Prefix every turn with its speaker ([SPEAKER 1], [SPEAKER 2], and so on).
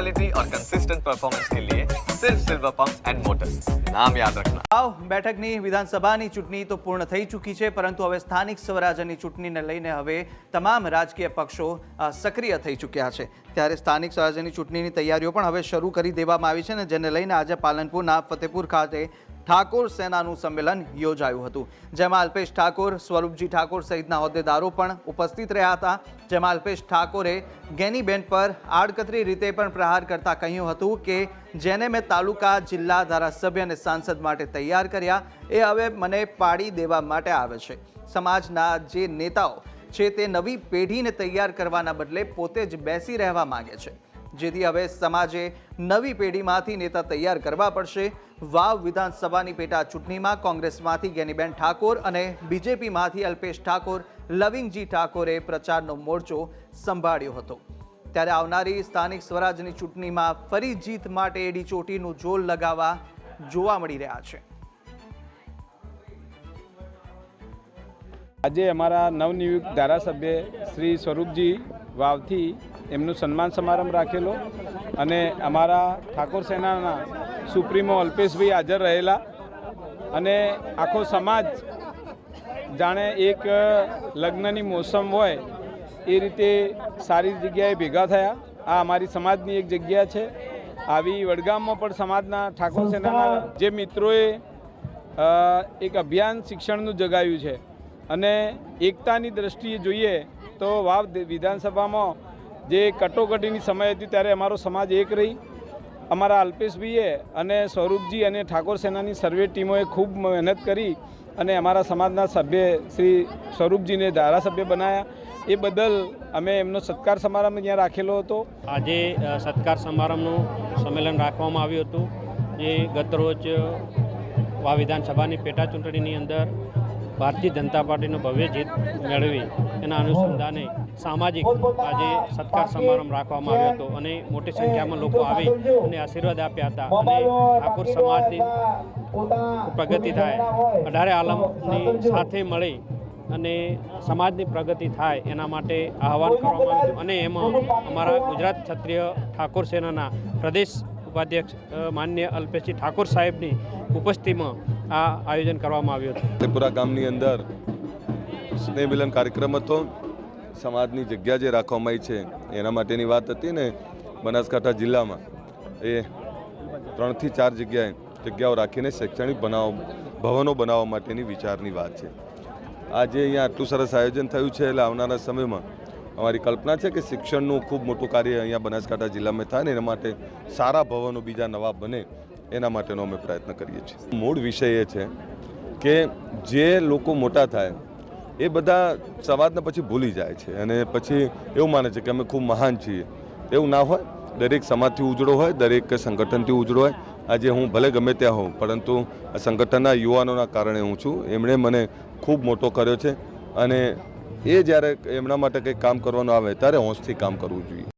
[SPEAKER 1] Quality और consistent performance के लिए सिर्फ सिल्वर पंप एंड मोटर्स नाम याद रखना
[SPEAKER 2] વાવ બેઠકની વિધાનસભાની ચૂંટણી તો પૂર્ણ થઈ ચૂકી છે પરંતુ હવે સ્થાનિક સ્વરાજ્યની ચૂંટણીને લઈને હવે તમામ રાજકીય પક્ષો અ, સક્રિય થઈ ચૂક્યા છે ત્યારે સ્થાનિક સ્વરાજ્યની ચૂંટણીની તૈયારીઓ પણ હવે શરૂ કરી દેવામાં આવી છે અને જેને લઈને આજે પાલનપુરના ફતેપુર ખાતે ઠાકોર સેનાનું સંમેલન યોજાયું હતું. જેમાં અલ્પેશ ઠાકોર, સ્વરૂપજી ઠાકોર સહિતના હોદ્દેદારો પણ ઉપસ્થિત રહ્યા હતા. જેમાં અલ્પેશ ઠાકોરે ગેનીબેન પર આડકતરી રીતે પણ પ્રહાર કરતા કહ્યું હતું કે, જેને મેં તાલુકા, જિલ્લા, ધારાસભ્ય અને સાંસદ માટે તૈયાર કર્યા, એ હવે મને પાડી દેવા માટે આવે છે. સમાજના જે નેતાઓ છે તે નવી પેઢીને તૈયાર કરવાના બદલે પોતે જ બેસી રહેવા માંગે છે. જેથી હવે સમાજે નવી પેઢીમાંથી નેતા તૈયાર કરવા પડશે. વાવ વિધાનસભાની પેટા ચૂંટણીમાં કોંગ્રેસમાંથી ગેનીબેન ઠાકોર અને બીજેપીમાંથી અલ્પેશ ઠાકોર, લવિંગજી ઠાકોરે પ્રચારનો મોરચો સંભાળ્યો હતો. ત્યારે આવનારી સ્થાનિક સ્વરાજની ચૂંટણીમાં ફરી જીત માટે એડી ચોટીનું જોર લગાવવા જોવા મળી રહ્યા છે.
[SPEAKER 3] આજે અમારા નવનિયુક્ત ધારાસભ્ય શ્રી સ્વરૂપજી વાવથી એમનું સન્માન સમારંભ રાખેલો અને અમારા ઠાકોર સેનાના સુપ્રીમો અલ્પેશભાઈ હાજર રહેલા અને આખો સમાજ જાણે એક લગ્નની મોસમ હોય એ રીતે સારી જગ્યાએ ભેગા થયા. આ અમારી સમાજની એક જગ્યા છે. આવી વડગામમાં પણ સમાજના ઠાકોર સેનાના જે મિત્રોએ એક અભિયાન શિક્ષણનું જગાવ્યું છે અને એકતાની દ્રષ્ટિએ જોઈએ તો વાવ વિધાનસભામાં જે કટોકટીની સમય હતી ત્યારે અમારો સમાજ એક રહી. અમારા અલ્પેશભાઈએ અને સ્વરૂપજી અને ઠાકોર સેનાની સર્વે ટીમોએ ખૂબ મહેનત કરી અને અમારા સમાજના સભ્ય શ્રી સ્વરૂપજીને ધારાસભ્ય બનાવ્યા એ બદલ અમે એમનો સત્કાર સમારંભ ત્યાં રાખેલો હતો.
[SPEAKER 4] આજે સત્કાર સમારંભનું સંમેલન રાખવામાં આવ્યું હતું. જે ગતરોજ વા વિધાનસભાની પેટા ચૂંટણીની અંદર ભારતીય જનતા પાર્ટીનું ભવ્ય જીત મેળવી એના અનુસંધાને સામાજિક આજે સત્કાર સમારંભ રાખવામાં આવ્યો હતો અને મોટી સંખ્યામાં લોકો આવી અને આશીર્વાદ આપ્યા હતા અને ઠાકોર સમાજની પ્રગતિ થાય. અઢારે આલમની સાથે મળી અને સમાજની પ્રગતિ થાય એના માટે આહવાન કરવામાં આવ્યું. અને એમાં અમારા ગુજરાત ક્ષત્રિય ઠાકોર સેનાના પ્રદેશ ઉપાધ્યક્ષ માન્ય અલ્પેશજી ઠાકોર સાહેબની ઉપસ્થિતિમાં આ આયોજન કરવામાં આવ્યું હતું.
[SPEAKER 5] ત્રિપુરા ગામની અંદર સ્નેહ મિલન કાર્યક્રમ હતો. સમાજની જગ્યા જે રાખવામાં આવી છે, એના માટેની વાત હતી ને બનાસકાંઠા જિલ્લામાં. એ ત્રણથી ચાર જગ્યાએ જગ્યાઓ રાખીને શૈક્ષણિક બનાવ, ભવનો બનાવવા માટેની વિચારની વાત છે. આજે અહીંયા આટલું સરસ આયોજન થયું છે એટલે આવનારા સમયમાં અમારી કલ્પના છે કે શિક્ષણનું ખૂબ મોટું કાર્ય અહીંયા બનાસકાંઠા જિલ્લામાં થાય ને એના માટે સારા ભવનો બીજા નવા બને એના માટેનો અમે પ્રયત્ન કરીએ છીએ. મૂળ વિષય એ છે કે જે લોકો મોટા થાય, એ બધા સવાદને પછી ભૂલી જાય છે અને પછી એવું માને છે કે અમે ખૂબ મહાન છીએ. એવું ના હોય, દરેક સમાજથી ઉજળો હોય, દરેક સંગઠનથી ઉજળો હોય. આજે હું ભલે ગમે ત્યાં હોઉં, પરંતુ આ સંગઠનના યુવાનોના કારણે હું છું. એમણે મને ખૂબ મોટો કર્યો છે અને એ જ્યારે એમના માટે કંઈક કામ કરવાનું આવે ત્યારે હોંશથી કામ કરવું જોઈએ.